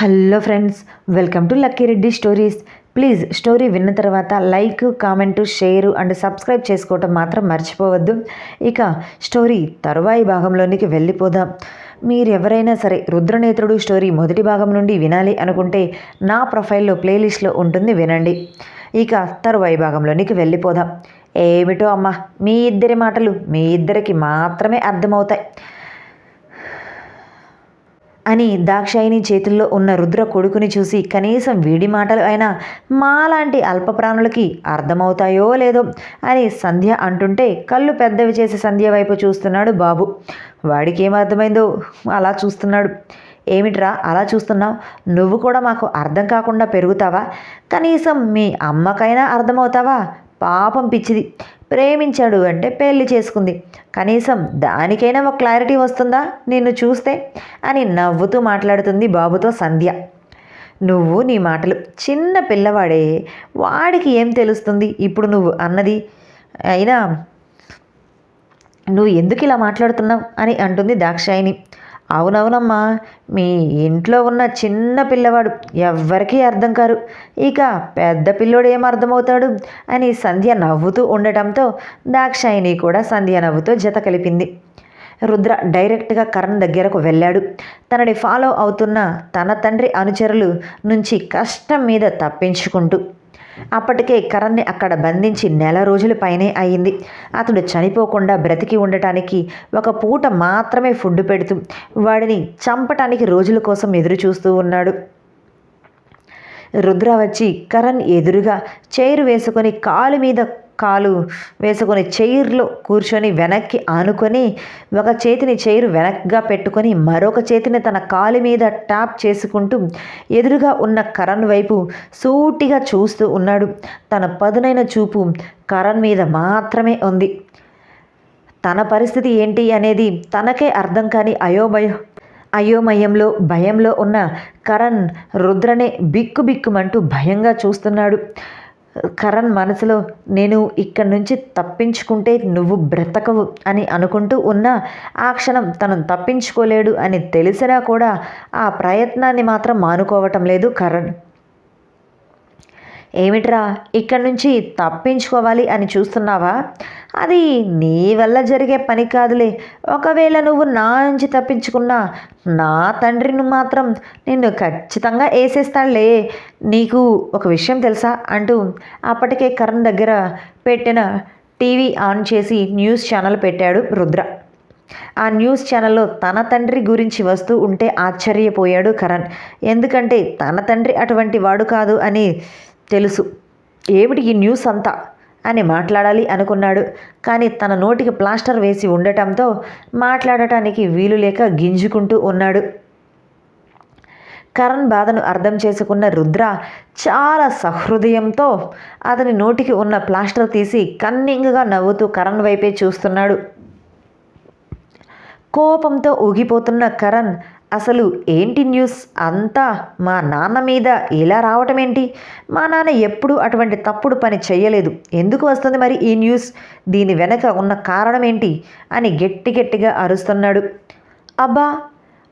Hello friends welcome to Lucky Reddy stories. Please story విన్న తర్వాత like comment share and subscribe చేసుకోవటం మాత్రం మర్చిపోవద్దు. ఇక స్టోరీ తరువాయి భాగంలోనికి వెళ్ళిపోదాం. మీరు ఎవరైనా సరే రుద్రనేత్రుడు స్టోరీ మొదటి భాగం నుండి వినాలి అనుకుంటే నా ప్రొఫైల్లో ప్లేలిస్ట్లో ఉంటుంది వినండి. ఇక తరువాయి భాగంలోనికి వెళ్ళిపోదాం. ఏమిటో అమ్మ మీ ఇద్దరి మాటలు మీ ఇద్దరికి మాత్రమే అర్థమవుతాయి. అని దాక్షాయిని చేతుల్లో ఉన్న రుద్ర కొడుకుని చూసి కనీసం వీడి మాటలు అయినా మాలాంటి అల్పప్రాణులకి అర్థమవుతాయో లేదో అని సంధ్య అంటుంటే కళ్ళు పెద్దవి చేసి సంధ్య వైపు చూస్తున్నాడు బాబు. వాడికి ఏం అర్థమైందో అలా చూస్తున్నాడు. ఏమిట్రా అలా చూస్తున్నావు? నువ్వు కూడా మాకు అర్థం కాకుండా పెరుగుతావా? కనీసం మీ అమ్మకైనా అర్థమవుతావా? పాపం పిచ్చిది. ప్రేమించాడు అంటే పెళ్ళి చేసుకుంది. కనీసం దానికైనా ఒక క్లారిటీ వస్తుందా? నిన్ను చూస్తే అని నవ్వుతూ మాట్లాడుతుంది బాబుతో సంధ్య. నువ్వు నీ మాటలు చిన్న పిల్లవాడే. వాడికి ఏం తెలుస్తుంది? ఇప్పుడు నువ్వు అన్నది. అయినా నువ్వు ఎందుకు ఇలా మాట్లాడుతున్నావు? అని అంటుంది దాక్షాయిని అవునవునమ్మా మీ ఇంట్లో ఉన్న చిన్న పిల్లవాడు ఎవ్వరికీ అర్థం కారు. ఇక పెద్ద పిల్లోడు ఏం అర్థమవుతాడు అని సంధ్య నవ్వుతూ ఉండటంతో దాక్షాయిని కూడా సంధ్య నవ్వుతో జత కలిపింది. రుద్ర డైరెక్ట్గా కరణ్ దగ్గరకు వెళ్ళాడు. తనని ఫాలో అవుతున్న తన తండ్రి అనుచరులు నుంచి కష్టం మీద తప్పించుకుంటూ అప్పటికే కరణ్ని అక్కడ బంధించి నెల రోజుల పైనే అయింది అతడు చనిపోకుండా బ్రతికి ఉండటానికి ఒక పూట మాత్రమే ఫుడ్ పెడుతూ వాడిని చంపటానికి రోజుల కోసం ఎదురు చూస్తూ ఉన్నాడు. రుద్ర వచ్చి కరణ్ ఎదురుగా చైరు వేసుకొని కాలు మీద కాలు వేసుకొని చైర్లో కూర్చొని వెనక్కి ఆనుకొని ఒక చేతిని చైరు వెనక్గా పెట్టుకొని మరొక చేతిని తన కాలు మీద ట్యాప్ చేసుకుంటూ ఎదురుగా ఉన్న కరణ్ వైపు సూటిగా చూస్తూ ఉన్నాడు. తన పదునైన చూపు కరణ్ మీద మాత్రమే ఉంది. తన పరిస్థితి ఏంటి అనేది తనకే అర్థం కాని అయోభయ అయోమయంలో భయంలో ఉన్న కరణ్ రుద్రనే బిక్కు బిక్కుమంటూ భయంగా చూస్తున్నాడు. కరణ్ మనసులో నేను ఇక్కడి నుంచి తప్పించుకుంటే నువ్వు బ్రతకవు అని అనుకుంటూ ఉన్న ఆ క్షణం తను తప్పించుకోలేడు అని తెలిసినా కూడా ఆ ప్రయత్నాన్ని మాత్రం మానుకోవటం లేదు కరణ్. ఏమిట్రా? ఇక్కడి నుంచి తప్పించుకోవాలి అని చూస్తున్నావా? అది నీ వల్ల జరిగే పని కాదులే. ఒకవేళ నువ్వు నా నుంచి తప్పించుకున్నా నా తండ్రిని మాత్రం నిన్ను ఖచ్చితంగా వేసేస్తాడులే నీకు ఒక విషయం తెలుసా అంటూ అప్పటికే కరణ్ దగ్గర పెట్టిన టీవీ ఆన్ చేసి న్యూస్ ఛానల్ పెట్టాడు రుద్ర. ఆ న్యూస్ ఛానల్లో తన తండ్రి గురించి వస్తూ ఉంటే ఆశ్చర్యపోయాడు కరణ్. ఎందుకంటే తన తండ్రి అటువంటి వాడు కాదు అని తెలుసు. ఏమిటి ఈ న్యూస్ అంతా? అని మాట్లాడాలి అనుకున్నాడు. కానీ తన నోటికి ప్లాస్టర్ వేసి ఉండటంతో మాట్లాడటానికి వీలు లేక గింజుకుంటూ ఉన్నాడు. కరణ్ బాధను అర్థం చేసుకున్న రుద్ర చాలా సహృదయంతో అతని నోటికి ఉన్న ప్లాస్టర్ తీసి కన్నింగ్గా నవ్వుతూ కరణ్ వైపే చూస్తున్నాడు. కోపంతో ఊగిపోతున్న కరణ్ అసలు ఏంటి న్యూస్? అంతా మా నాన్న మీద ఇలా రావటం ఏంటి మా నాన్న ఎప్పుడు అటువంటి తప్పుడు పని చేయలేదు ఎందుకు వస్తుంది మరి ఈ న్యూస్? దీని వెనక ఉన్న కారణం ఏంటి అని గట్టి గట్టిగా అరుస్తున్నాడు. అబ్బా!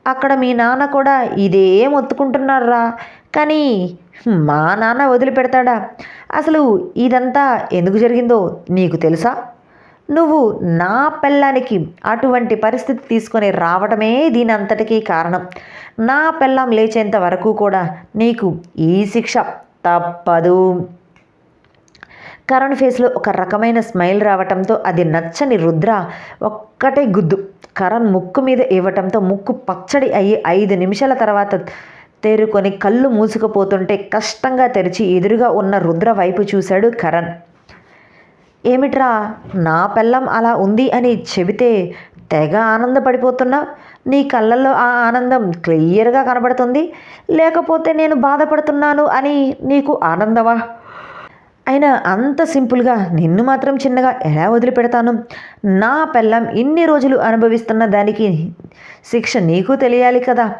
అక్కడ మీ నాన్న కూడా ఇదే మొత్తుకుంటున్నారా? కానీ మా నాన్న వదిలిపెడతాడా? అసలు ఇదంతా ఎందుకు జరిగిందో నీకు తెలుసా? నువ్వు నా పెళ్ళానికి అటువంటి పరిస్థితి తీసుకొని రావడమే దీని అంతటికీ కారణం. నా పెళ్ళాం లేచేంత వరకు కూడా నీకు ఈ శిక్ష తప్పదు. కరణ్ ఫేస్లో ఒక రకమైన స్మైల్ రావటంతో అది నచ్చని రుద్ర ఒక్కటే గుద్దు. కరణ్ ముక్కు మీద ఇవ్వటంతో ముక్కు పచ్చడి అయ్యి ఐదు నిమిషాల తర్వాత తేరుకొని కళ్ళు మూసుకుపోతుంటే కష్టంగా తెరిచి ఎదురుగా ఉన్న రుద్ర వైపు చూశాడు కరణ్. ఏమిట్రా? నా పెళ్ళం అలా ఉంది అని చెబితే తెగ ఆనందపడిపోతున్నా. నీ కళ్ళల్లో ఆ ఆనందం క్లియర్గా కనబడుతుంది. లేకపోతే నేను బాధపడుతున్నాను అని నీకు ఆనందమా? అయినా అంత సింపుల్గా నిన్ను మాత్రం చిన్నగా ఎలా వదిలిపెడతాను? నా పెళ్ళం ఇన్ని రోజులు అనుభవిస్తున్న దానికి శిక్ష నీకు తెలియాలి కదా.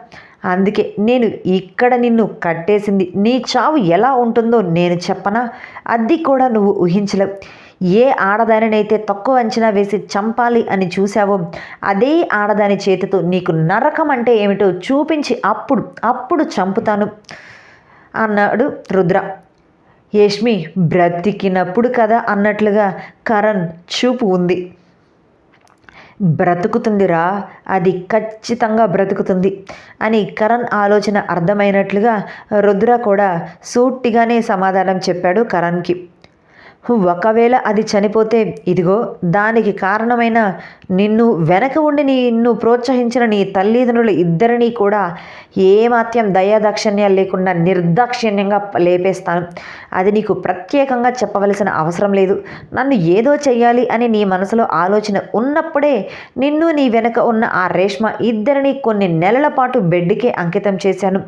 అందుకే నేను ఇక్కడ నిన్ను కట్టేసింది. నీ చావు ఎలా ఉంటుందో నేను చెప్పనా? అది కూడా నువ్వు ఊహించలేవు. ఏ ఆడదానినైతే తక్కువ అంచనా వేసి చంపాలి అని చూసావో అదే ఆడదాని చేతితో నీకు నరకం అంటే ఏమిటో చూపించి అప్పుడు అప్పుడు చంపుతాను అన్నాడు రుద్ర. యష్మి బ్రతికినప్పుడు కదా అన్నట్లుగా కరణ్ చూపు ఉంది. బ్రతుకుతుందిరా అది ఖచ్చితంగా బ్రతుకుతుంది అని కరణ్ ఆలోచన అర్థమైనట్లుగా రుద్ర కూడా సూటిగానే సమాధానం చెప్పాడు కరణ్కి. ఒకవేళ అది చనిపోతే ఇదిగో దానికి కారణమైన నిన్ను వెనక ఉండి నిన్ను ప్రోత్సహించిన నీ తల్లిదండ్రులు ఇద్దరినీ కూడా ఏమాత్యం దయాదాక్షిణ్యాలు లేకుండా నిర్దాక్షిణ్యంగా లేపేస్తాను. అది నీకు ప్రత్యేకంగా చెప్పవలసిన అవసరం లేదు. నన్ను ఏదో చెయ్యాలి అని నీ మనసులో ఆలోచన ఉన్నప్పుడే నిన్ను నీ వెనక ఉన్న ఆ రేష్మ ఇద్దరిని కొన్ని నెలల పాటు బెడ్కే అంకితం చేశాను.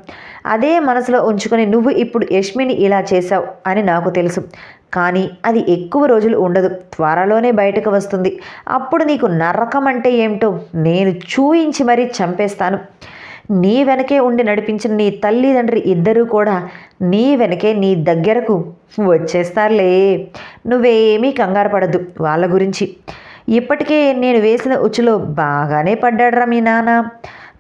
అదే మనసులో ఉంచుకొని నువ్వు ఇప్పుడు యష్మిని ఇలా చేశావు అని నాకు తెలుసు. కానీ అది ఎక్కువ రోజులు ఉండదు. త్వరలోనే బయటకు వస్తుంది. అప్పుడు నీకు నరకం అంటే ఏమిటో నేను చూయించి మరీ చంపేస్తాను. నీ వెనకే ఉండి నడిపించిన నీ తల్లిదండ్రి ఇద్దరూ కూడా నీ వెనకే నీ దగ్గరకు వచ్చేస్తారులే. నువ్వేమీ కంగారు పడద్దు వాళ్ళ గురించి. ఇప్పటికే నేను వేసిన ఉచ్చులో బాగానే పడ్డాడురా మీ నాన్న.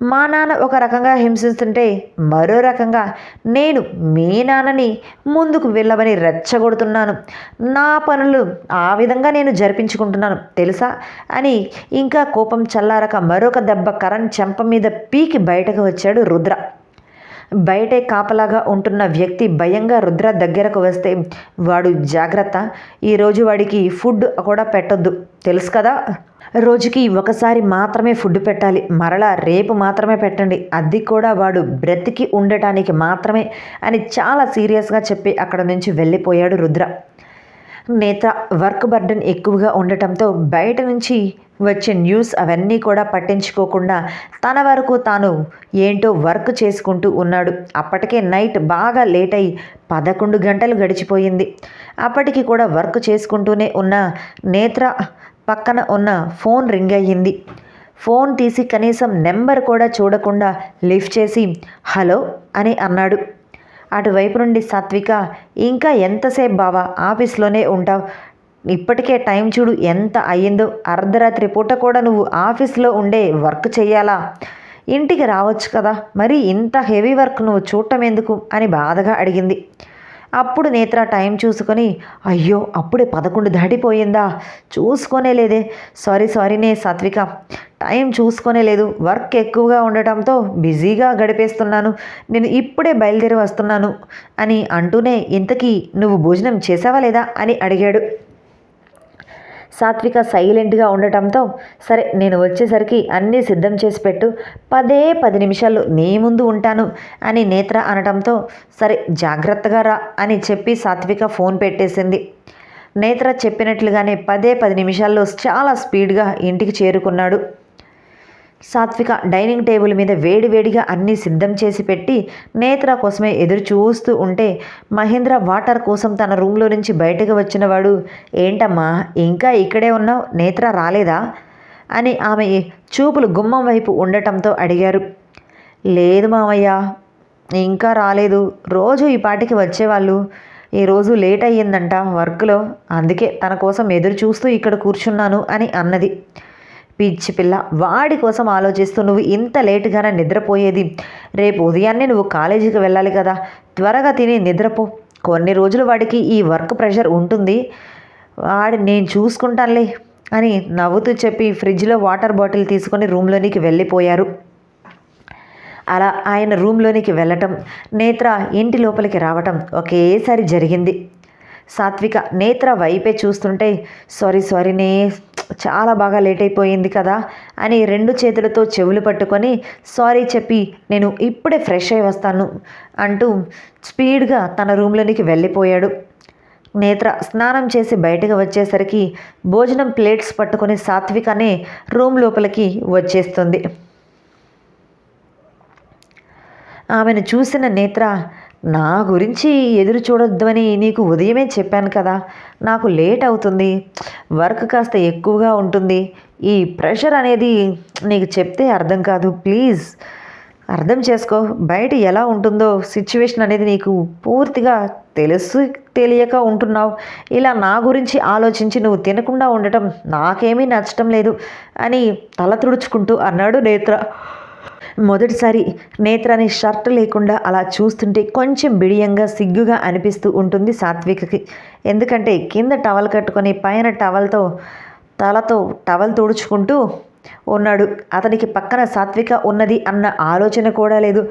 మా నాన్న ఒక రకంగా హింసిస్తుంటే మరో రకంగా నేను మీ నాన్నని ముందుకు వెళ్ళమని రెచ్చగొడుతున్నాను. నా పనులు ఆ విధంగా నేను జరిపించుకుంటున్నాను తెలుసా? అని ఇంకా కోపం చల్లారక మరొక దెబ్బ కరణ్ చెంప మీద పీకి బయటకు వచ్చాడు రుద్ర. బయటే కాపలాగా ఉంటున్న వ్యక్తి భయంగా రుద్ర దగ్గరకు వస్తే వాడు జాగ్రత్త ఈరోజు వాడికి ఫుడ్ కూడా పెట్టొద్దు తెలుసు కదా? రోజుకి ఒకసారి మాత్రమే ఫుడ్ పెట్టాలి. మరలా రేపు మాత్రమే పెట్టండి. అది కూడా వాడు బ్రతికి ఉండటానికి మాత్రమే అని చాలా సీరియస్గా చెప్పి అక్కడ నుంచి వెళ్ళిపోయాడు రుద్ర. నేత వర్క్ బర్డన్ ఎక్కువగా ఉండటంతో బయట నుంచి వచ్చే న్యూస్ అవన్నీ కూడా పట్టించుకోకుండా తన వరకు తాను ఏంటో వర్క్ చేసుకుంటూ ఉన్నాడు. అప్పటికే నైట్ బాగా లేట్ అయి పదకొండు గంటలు గడిచిపోయింది. అప్పటికి కూడా వర్క్ చేసుకుంటూనే ఉన్న నేత్ర పక్కన ఉన్న ఫోన్ రింగ్ అయ్యింది. ఫోన్ తీసి కనీసం నెంబర్ కూడా చూడకుండా లిఫ్ట్ చేసి హలో అని అన్నాడు. అటువైపు నుండి సాత్విక ఇంకా ఎంతసేపు బావా ఆఫీస్లోనే ఉంటావు? ఇప్పటికే టైం చూడు ఎంత అయ్యిందో. అర్ధరాత్రి పూట కూడా నువ్వు ఆఫీస్లో ఉండే వర్క్ చేయాలా ఇంటికి రావచ్చు కదా మరి ఇంత హెవీ వర్క్ నువ్వు చూడటం ఎందుకు? అని బాధగా అడిగింది. అప్పుడు నేత్ర టైం చూసుకొని అయ్యో అప్పుడే పదకొండు దాటిపోయిందా? చూసుకొనే లేదే. సారీ సారీనే సాత్విక. టైం చూసుకొనే లేదు. వర్క్ ఎక్కువగా ఉండటంతో బిజీగా గడిపేస్తున్నాను. నేను ఇప్పుడే బయలుదేరి వస్తున్నాను అని అంటూనే ఇంతకీ నువ్వు భోజనం చేసావా లేదా? అని అడిగాడు. సాత్విక సైలెంట్గా ఉండటంతో సరే నేను వచ్చేసరికి అన్నీ సిద్ధం చేసి పెట్టు. పదే పది నిమిషాల్లో నీ ముందు ఉంటాను అని నేత్ర అనటంతో సరే జాగ్రత్తగా రా అని చెప్పి సాత్విక ఫోన్ పెట్టేసింది. నేత్ర చెప్పినట్లుగానే పదే పది నిమిషాల్లో చాలా స్పీడ్గా ఇంటికి చేరుకున్నాడు. సాత్విక డైనింగ్ టేబుల్ మీద వేడివేడిగా అన్నీ సిద్ధం చేసి పెట్టి నేత్ర కోసమే ఎదురు చూస్తూ ఉంటే మహేంద్ర వాటర్ కోసం తన రూమ్లో నుంచి బయటకు వచ్చినవాడు ఏంటమ్మా ఇంకా ఇక్కడే ఉన్నావు? నేత్ర రాలేదా? అని ఆమె చూపులు గుమ్మం వైపు ఉండటంతో అడిగారు. లేదు మామయ్య ఇంకా రాలేదు. రోజు ఈ పాటికి వచ్చేవాళ్ళు. ఈరోజు లేట్ అయ్యిందంట వర్క్లో. అందుకే తన కోసం ఎదురు చూస్తూ ఇక్కడ కూర్చున్నాను అని అన్నది. పిచ్చి పిల్ల వాడి కోసం ఆలోచిస్తూ నువ్వు ఇంత లేటుగానే నిద్రపోయేది. రేపు ఉదయాన్నే నువ్వు కాలేజీకి వెళ్ళాలి కదా. త్వరగా తిని నిద్రపో. కొన్ని రోజులు వాడికి ఈ వర్క్ ప్రెషర్ ఉంటుంది. వాడి నేను చూసుకుంటానులే అని నవ్వుతూ చెప్పి ఫ్రిడ్జ్లో వాటర్ బాటిల్ తీసుకొని రూమ్లోనికి వెళ్ళిపోయారు. అలా ఆయన రూమ్లోనికి వెళ్ళటం నేత్ర ఇంటి లోపలికి రావటం ఒకేసారి జరిగింది. సాత్విక నేత్ర వైపే చూస్తుంటే సారీ సారీనే చాలా బాగా లేట్ అయిపోయింది కదా అని రెండు చేతులతో చెవులు పట్టుకొని సారీ చెప్పి నేను ఇప్పుడే ఫ్రెష్ అయి వస్తాను అంటూ స్పీడ్గా తన రూమ్లోనికి వెళ్ళిపోయాడు. నేత్ర స్నానం చేసి బయటకు వచ్చేసరికి భోజనం ప్లేట్స్ పట్టుకొని సాత్వికనే రూమ్ లోపలికి వచ్చేస్తుంది. ఆమెను చూసిన నేత్ర నా గురించి ఎదురు చూడొద్దని నీకు ఉదయమే చెప్పాను కదా. నాకు లేట్ అవుతుంది. వర్క్ కాస్త ఎక్కువగా ఉంటుంది. ఈ ప్రెషర్ అనేది నీకు చెప్తే అర్థం కాదు. ప్లీజ్ అర్థం చేసుకో. బయట ఎలా ఉంటుందో సిచ్యువేషన్ అనేది నీకు పూర్తిగా తెలుసు తెలియక ఉంటున్నావు. ఇలా నా గురించి ఆలోచించి నువ్వు తినకుండా ఉండటం నాకేమీ నచ్చటం లేదు అని తల తుడుచుకుంటూ అన్నాడు నేత్ర. మొదటిసారి నేత్రాని షర్ట్ లేకుండా అలా చూస్తుంటే కొంచెం బిడియంగా సిగ్గుగా అనిపిస్తూ ఉంటుంది సాత్వికకి. ఎందుకంటే కింద టవల్ కట్టుకొని పైన టవల్తో తలతో టవల్ తుడుచుకుంటూ ఉన్నాడు. అతనికి పక్కన సాత్విక ఉన్నది అన్న ఆలోచన కూడా లేదు.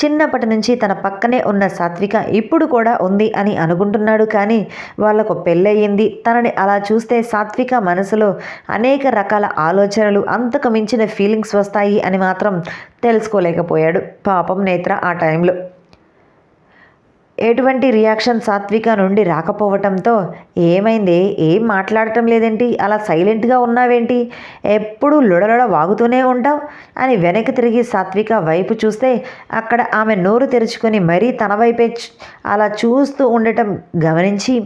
చిన్నప్పటి నుంచి తన పక్కనే ఉన్న సాత్విక ఇప్పుడు కూడా ఉంది అని అనుకుంటున్నాడు కానీ వాళ్ళకు పెళ్ళయింది. తనని అలా చూస్తే సాత్విక మనసులో అనేక రకాల ఆలోచనలు అంతకు మించిన ఫీలింగ్స్ వస్తాయి అని మాత్రం తెలుసుకోలేకపోయాడు పాపం నేత్ర ఆ టైంలో. ఎటువంటి రియాక్షన్ సాత్విక నుండి రాకపోవటంతో ఏమైంది? ఏం మాట్లాడటం లేదేంటి? అలా సైలెంట్గా ఉన్నావేంటి? ఎప్పుడు లొడలొడ వాగుతూనే ఉంటావు? అని వెనక్కి తిరిగి సాత్విక వైపు చూస్తే అక్కడ ఆమె నోరు తెరుచుకొని మరీ తన వైపే అలా చూస్తూ ఉండటం గమనించి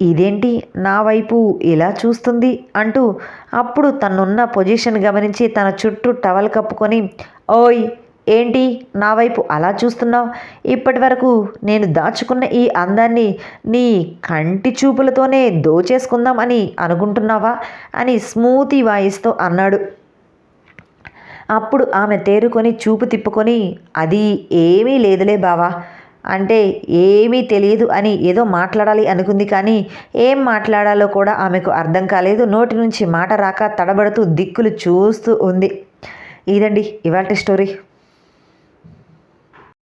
ఇదేంటి? నా వైపు ఇలా చూస్తుంది? అంటూ అప్పుడు తనున్న పొజిషన్ గమనించి తన చుట్టూ టవల్ కప్పుకొని ఓయ్! ఏంటి నా వైపు అలా చూస్తున్నావు? ఇప్పటి వరకు నేను దాచుకున్న ఈ అందాన్ని నీ కంటి చూపులతోనే దోచేసుకుందాం అని అనుకుంటున్నావా? అని స్మూతి వాయిస్తో అన్నాడు. అప్పుడు ఆమె తేరుకొని చూపు తిప్పుకొని అది ఏమీ లేదులే బావా. అంటే ఏమీ తెలియదు అని ఏదో మాట్లాడాలి అనుకుంది కానీ ఏం మాట్లాడాలో కూడా ఆమెకు అర్థం కాలేదు. నోటి నుంచి మాట రాక తడబడుతూ దిక్కులు చూస్తూ ఉంది. ఇదండి ఇవాళ స్టోరీ.